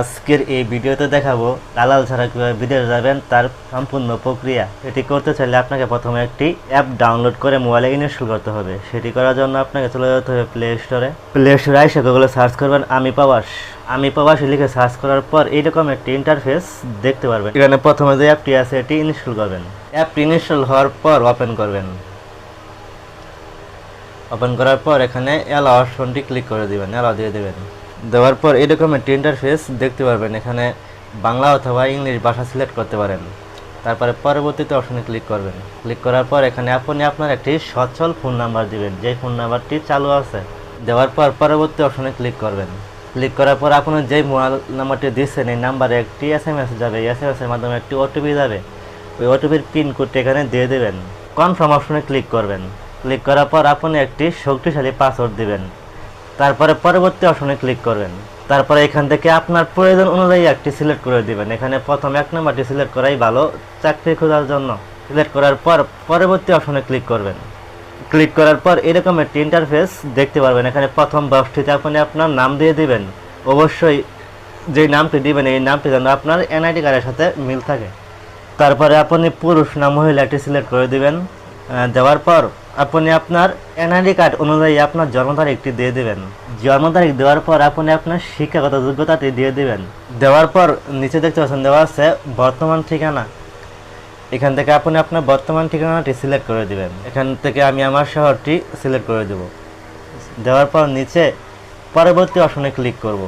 আজকের এই ভিডিওতে দেখাবো দালাল ছাড়া কীভাবে বিদেশ যাবেন তার সম্পূর্ণ প্রক্রিয়া। এটি করতে চাইলে আপনাকে প্রথমে একটি অ্যাপ ডাউনলোড করে মোবাইলে ইনস্টল করতে হবে। সেটি করার জন্য আপনাকে চলে যেতে হবে প্লে স্টোরে প্লে স্টোরে এসে গুগলে সার্চ করবেন আমি প্রবাস। আমি প্রবাসী লিখে সার্চ করার পর এইরকম একটি ইন্টারফেস দেখতে পারবেন। এখানে প্রথমে যে অ্যাপটি আছে, এটি ইনস্টল করবেন। অ্যাপটি ইনস্টল হওয়ার পর ওপেন করবেন। ওপেন করার পর এখানে অ্যালাও অপশনটি ক্লিক করে দিবেন। অ্যালাও দিয়ে দেবেন। দেওয়ার পর এরকম একটি ইন্টারফেস দেখতে পারবেন। এখানে বাংলা অথবা ইংলিশ ভাষা সিলেক্ট করতে পারেন। তারপরে পরবর্তীতে অপশনে ক্লিক করবেন। ক্লিক করার পর এখানে আপনি আপনার একটি সচল ফোন নাম্বার দিবেন। যে ফোন নাম্বারটি চালু আছে। দেওয়ার পর পরবর্তী অপশনে ক্লিক করবেন। ক্লিক করার পর আপনি যেই মোবাইল নাম্বারটি দিচ্ছেন, এই নাম্বারে একটি এস এম এস যাবে। এস এম এসের মাধ্যমে একটি ওটিপি যাবে। ওই ওটিপির পিন কোডটি এখানে দিয়ে দেবেন। কনফার্ম অপশনে ক্লিক করবেন। ক্লিক করার পর আপনি একটি শক্তিশালী পাসওয়ার্ড দিবেন। তারপরে পরবর্তী অপশনে ক্লিক করবেন। তারপরে এখান থেকে আপনার প্রয়োজন অনুযায়ী একটি সিলেক্ট করে দিবেন। এখানে প্রথম এক নম্বরটি সিলেক্ট করাই ভালো চাকরি খোঁজার জন্য। সিলেক্ট করার পর পরবর্তী অপশনে ক্লিক করবেন। ক্লিক করার পর এরকম একটি ইন্টারফেস দেখতে পারবেন। এখানে প্রথম বক্সটিতে আপনি আপনার নাম দিয়ে দিবেন। অবশ্যই যে নামটি দিবেন, এই নামটি যেন আপনার এনআইডি কার্ডের সাথে মিল থাকে। তারপরে আপনি পুরুষ না মহিলা একটি সিলেক্ট করে দিবেন। দেওয়ার পর আপনি আপনার এনআইডি কার্ড অনুযায়ী আপনার জন্ম তারিখটি দিয়ে দেবেন। জন্ম তারিখ দেওয়ার পর আপনি আপনার শিক্ষাগত যোগ্যতাটি দিয়ে দেবেন। দেওয়ার পর নিচে দেখতে পাচ্ছেন, দেওয়া আছে বর্তমান ঠিকানা। এখান থেকে আপনি আপনার বর্তমান ঠিকানাটি সিলেক্ট করে দিবেন। এখান থেকে আমি আমার শহরটি সিলেক্ট করে দেব। দেওয়ার পর নিচে পরবর্তী অপশনে ক্লিক করব।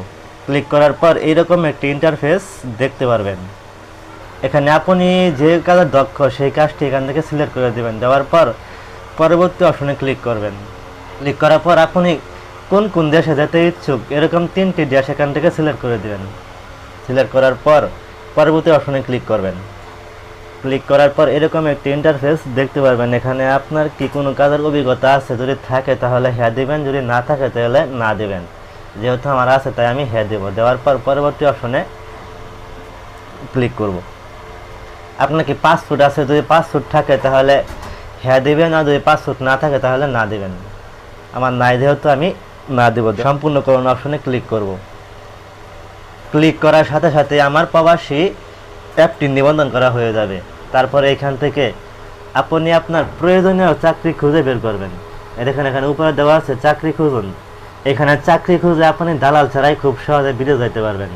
ক্লিক করার পর এইরকম একটি ইন্টারফেস দেখতে পারবেন। এখানে আপনি যে কাজে দক্ষ, সেই কাজটি এখান থেকে সিলেক্ট করে দেবেন। দেওয়ার পর পরবর্তী অপশনে ক্লিক করবেন। ক্লিক করার পর আপনি কোন কোন দেশে যেতে ইচ্ছুক এরকম তিনটি দেশ এখান থেকে সিলেক্ট করে দেবেন। সিলেক্ট করার পর পরবর্তী অপশনে ক্লিক করবেন। ক্লিক করার পর এরকম একটি ইন্টারফেস দেখতে পারবেন। এখানে আপনার কি কোনো কাজের অভিজ্ঞতা আছে? যদি থাকে তাহলে হ্যাঁ দিবেন, যদি না থাকে তাহলে না দেবেন। যেহেতু আমার আছে, তাই আমি হ্যাঁ দেবো। দেওয়ার পর পরবর্তী অপশনে ক্লিক করব। আপনার কি পাসপোর্ট আছে? যদি পাসপোর্ট থাকে তাহলে হ্যাঁ দেবেন আর যদি পাসপোর্ট না থাকে তাহলে না দেবেন। আমার নাই যেহেতু আমি না দেবো। সম্পূর্ণ করুন অপশনে ক্লিক করব। ক্লিক করার সাথে সাথে আমার প্রবাসী অ্যাপটি নিবন্ধন করা হয়ে যাবে। তারপরে এখান থেকে আপনি আপনার প্রয়োজনীয় চাকরি খুঁজে বের করবেন। এই দেখেন, এখানে উপরে দেওয়া আছে, চাকরি খুঁজুন। এখানে চাকরি খুঁজে আপনি দালাল ছাড়াই খুব সহজে বিদেশ যেতে পারবেন।